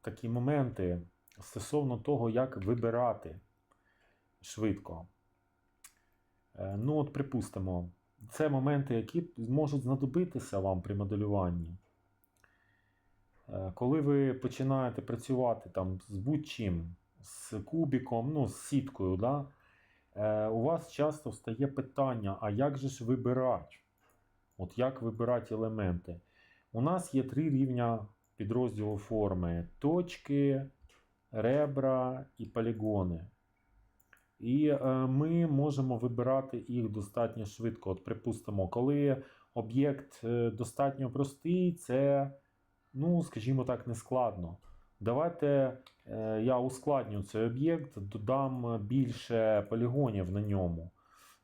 такі моменти стосовно того, як вибирати швидко. Е, Ну, от, припустимо, це моменти, які можуть знадобитися вам при моделюванні. Е, Коли ви починаєте працювати там з будь-чим, з кубіком, ну, з сіткою, да, е, у вас часто встає питання: а як же ж вибирати? От як вибирати елементи? У нас є три рівня підрозділу форми: точки, ребра і полігони. І е, ми можемо вибирати їх достатньо швидко. От, припустимо, коли об'єкт е, достатньо простий, це, ну, скажімо так, не складно. Давайте е, я ускладню цей об'єкт, додам більше полігонів на ньому.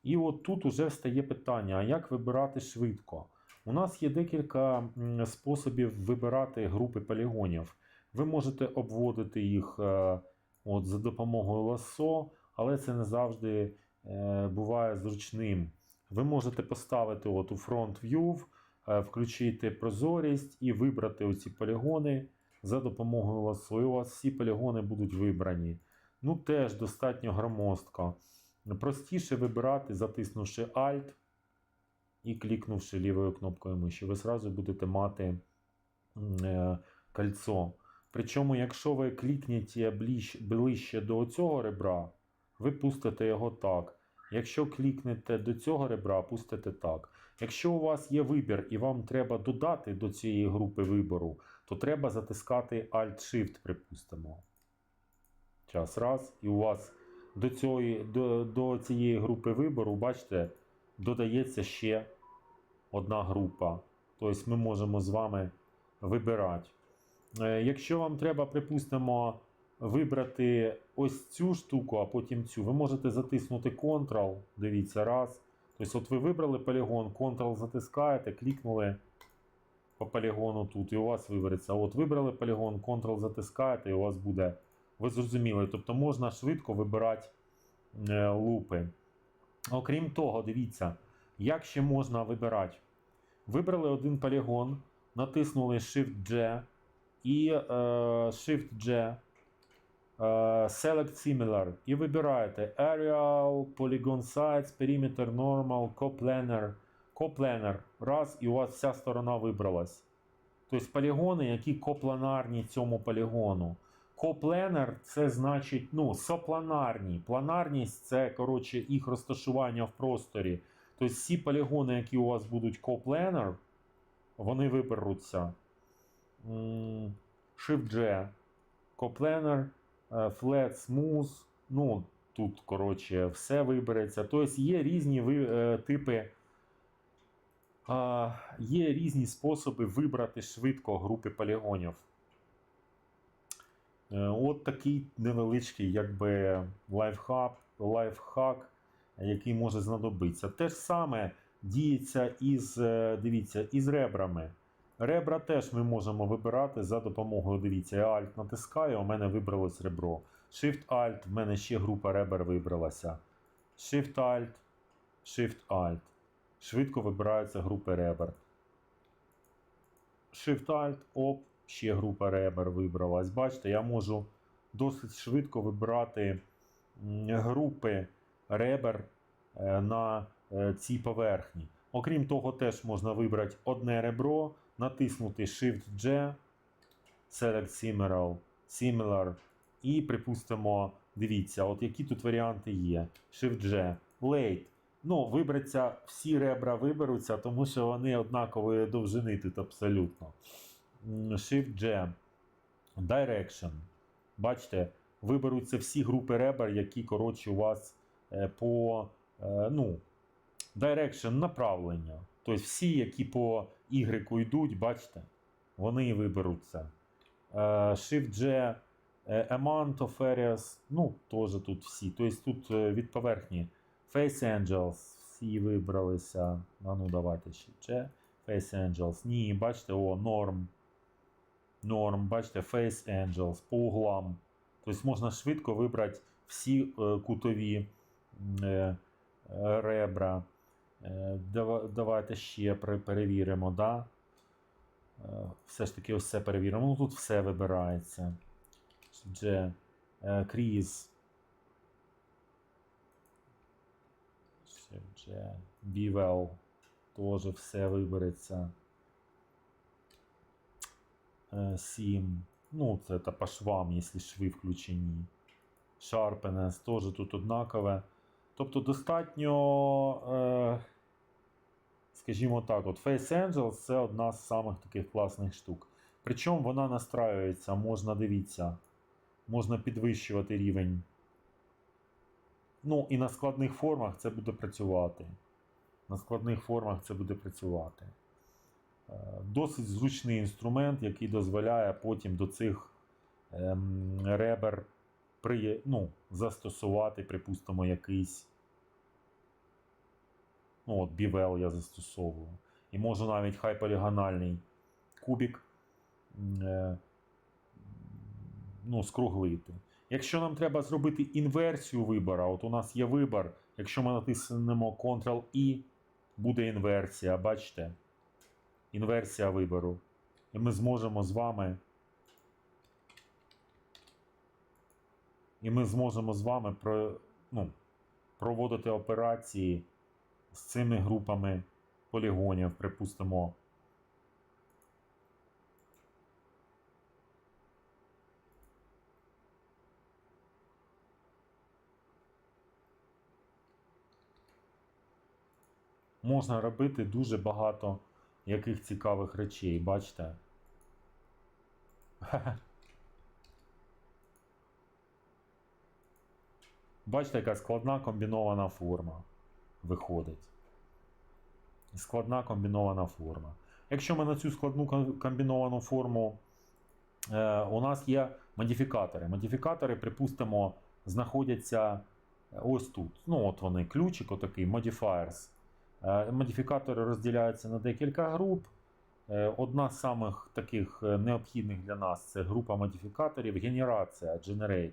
І от тут уже встає питання: а як вибирати швидко? У нас є декілька способів вибирати групи полігонів. Ви можете обводити їх е, от, за допомогою ласо, але це не завжди е, буває зручним. Ви можете поставити от у Front View, е, включити прозорість і вибрати оці полігони за допомогою ласо. І у вас всі полігони будуть вибрані. Ну, теж достатньо громоздко. Простіше вибирати, затиснувши Alt і клікнувши лівою кнопкою миші. Ви зразу будете мати е, кольцо. Причому, якщо ви клікнете ближче, до цього ребра, ви пустите його так. Якщо клікнете до цього ребра, пустите так. Якщо у вас є вибір і вам треба додати до цієї групи вибору, то треба затискати Alt-Shift, припустимо. Час раз, і у вас до, цієї, до, до цієї групи вибору, бачите, додається ще одна група. Тобто ми можемо з вами вибирати. Е, Якщо вам треба, припустимо, вибрати ось цю штуку, а потім цю, ви можете затиснути Ctrl. Дивіться, раз. Тобто, от ви вибрали полігон, Ctrl затискаєте, клікнули по полігону тут, і у вас вибереться. От вибрали полігон, Ctrl затискаєте, і у вас буде. Ви зрозуміли, тобто можна швидко вибирати е, лупи. Окрім того, дивіться, як ще можна вибирати. Вибрали один полігон, натиснули Shift-G і е, Shift-G, е, Select Similar. І вибираєте Aerial, Polygon Size, Perimeter Normal, Coplanar. Coplanar. Раз, і у вас вся сторона вибралась. Тобто полігони, які копланарні цьому полігону. Копленер це значить ну, сопланарні. Планарність це коротше, їх розташування в просторі. Тобто всі полігони, які у вас будуть копленер, вони виберуться. Shift-G, Coplanner, е, Flat, Smooth. Ну, тут, коротше, все вибереться. Тобто є різні е, типи. Є різні способи вибрати швидко групи полігонів. Е, От такий невеличкий якби лайфхак, лайфхак, який може знадобитися. Те ж саме діється із, е, дивіться, із ребрами. Ребра теж ми можемо вибирати за допомогою. Дивіться, я Alt натискаю, у мене вибралось ребро. Shift-Alt, в мене ще група ребер вибралася. Shift-Alt, Shift-Alt. Швидко вибираються групи ребер. Shift-Alt, оп, ще група ребер вибралась. Бачите, я можу досить швидко вибирати групи ребер е, на е, цій поверхні. Окрім того, теж можна вибрати одне ребро, натиснути Shift-G, Select Similar, Similar і, припустимо, дивіться, от які тут варіанти є. Shift-G, Late. Ну, вибереться, всі ребра виберуться, тому що вони однакової довжини тут абсолютно. Shift-G, Direction. Бачите, виберуться всі групи ребер, які, коротше, у вас по е, ну, Direction направлення. Тобто всі, які по Y йдуть, бачите, вони і виберуться. Е, Shift-G, е, Amount of Areas, ну, теж тут всі. Тобто тут е, від поверхні Face Angels, всі вибралися. А ну, давайте Shift-G, Face Angels. Ні, бачите, о, Norm. Norm, бачите, Face Angels по углам. Тобто можна швидко вибрати всі е, кутові е, е, ребра. Е, Давайте ще перевіримо. Да? Е, Все ж таки це перевіримо. Ну тут все вибирається. Е, Crease. Shift-G, Теж все вибереться. Е, 7. Ну, це та по швам, якщо шви включені. Sharpness теж тут однакове. Тобто достатньо, е, скажімо так, от Face Angels це одна з самих таких класних штук. Причому вона настраюється, можна дивіться, можна підвищувати рівень. Ну і на складних формах це буде працювати. На складних формах це буде працювати. Е, Досить зручний інструмент, який дозволяє потім до цих ем, ребер при, ну, застосувати, припустимо, якийсь. Ну, от бівел я застосовую. І можу навіть хай полігональний кубік е, ну, скруглити. Якщо нам треба зробити інверсію вибора, от у нас є вибор, якщо ми натиснемо Ctrl-I, буде інверсія, бачите? Інверсія вибору. І ми зможемо з вами. І ми зможемо з вами про, ну, проводити операції з цими групами полігонів, припустимо. Можна робити дуже багато яких цікавих речей, бачите? Бачите, яка складна комбінована форма виходить. Складна комбінована форма. Якщо ми на цю складну комбіновану форму, е, у нас є модифікатори. Модифікатори, припустимо, знаходяться ось тут. Ну, от вони, ключик, отакий, modifiers. Е, Модифікатори розділяються на декілька груп. Е, Одна з самих таких е, необхідних для нас це група модифікаторів генерація Generate.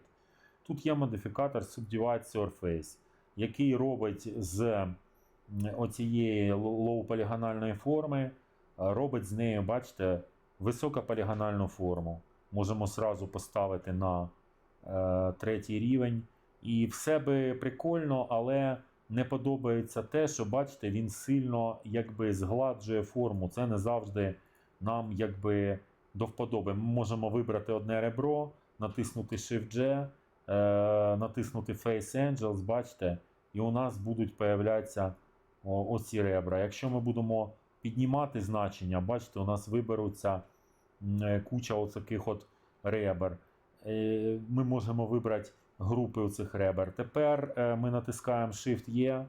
Тут є модифікатор Subdivide Surface, який робить з оцієї лоу-полігональної форми, е, робить з нею, бачите, високополігональну форму. Можемо сразу поставити на е, третій рівень. І все би прикольно, але не подобається те, що бачите, він сильно якби згладжує форму. Це не завжди нам якби до вподоби. Ми можемо вибрати одне ребро, натиснути Shift-G, натиснути Face Angels, бачите, і у нас будуть появлятися оці ребра. Якщо ми будемо піднімати значення, бачите, у нас виберуться е, куча оцяких от ребер. Е, Ми можемо вибрати групи оцих ребер. Тепер е, ми натискаємо Shift-E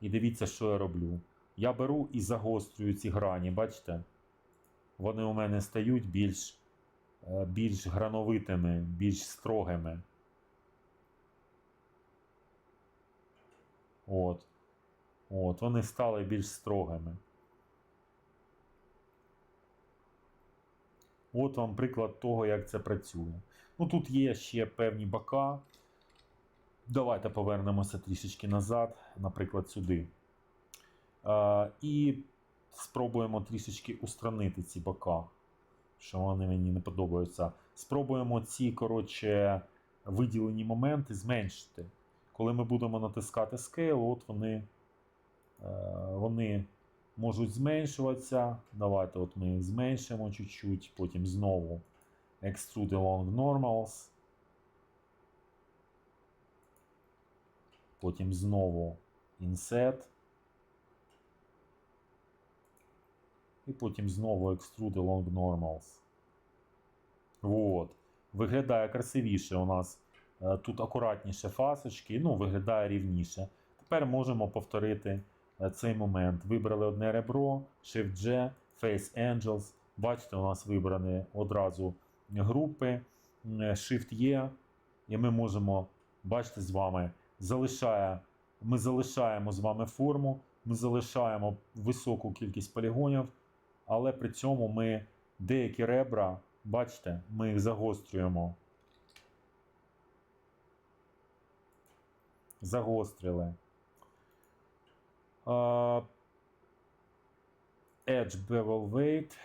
і дивіться, що я роблю. Я беру і загострюю ці грані, бачите? Вони у мене стають більш, е, більш грановитими, більш строгими. От. От, вони стали більш строгими. От вам приклад того, як це працює. Ну, тут є ще певні бока. Давайте повернемося трішечки назад, наприклад, сюди. Е, і спробуємо трішечки устранити ці бока, що вони мені не подобаються. Спробуємо ці, коротше, виділені моменти зменшити. Коли ми будемо натискати Scale, от вони, е, вони можуть зменшуватися. Давайте от ми їх зменшимо чуть-чуть, потім знову Extrude along normals. Потім знову Inset. І потім знову Extrude along normals. Вот. Виглядає красивіше у нас. Е, Тут акуратніше фасочки, ну, виглядає рівніше. Тепер можемо повторити е, цей момент. Вибрали одне ребро, Shift-G, Face Angels. Бачите, у нас вибрані одразу групи, Shift-E, і ми можемо, бачите, з вами залишає, ми залишаємо з вами форму, ми залишаємо високу кількість полігонів, але при цьому ми деякі ребра, бачите, ми їх загострюємо. Загострили. А, Edge Bevel Weight.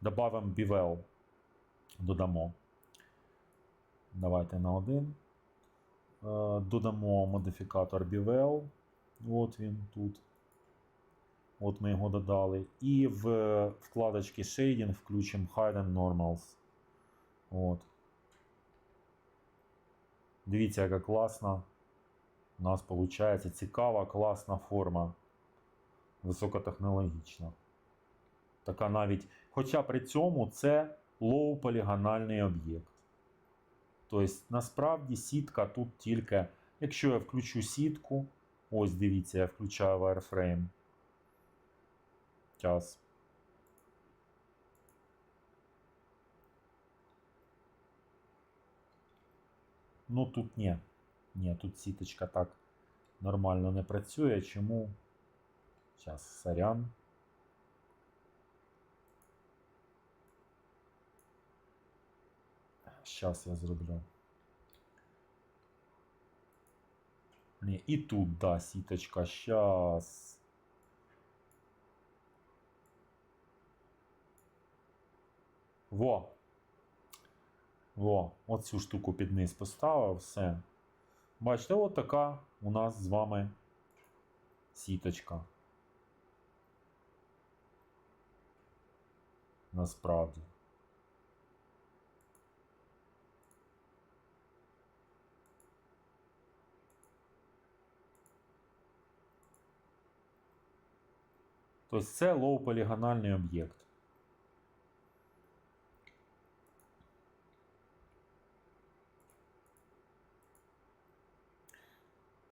Добавимо Bevel. Додамо. Давайте на один. Е, Додамо модифікатор Bevel. От він тут. От ми його додали. І в вкладочці Shading включимо Hidden Normals. От. Дивіться, яка класна. У нас виходить цікава, класна форма. Високотехнологічна. Така навіть. Хоча при цьому це лоу-полігональний об'єкт. Тобто, насправді сітка тут тільки. Якщо я включу сітку, ось дивіться, я включаю wireframe. Час. Ну тут ні. Ні, тут сіточка так нормально не працює. Чому? Зараз, сорян. Зараз я зроблю. Ні, і тут, да, сіточка. Щас. Во. Во, оцю штуку під низ поставив, все. Бачите, от така у нас з вами сіточка. Насправді. Тобто це лоу-полігональний об'єкт.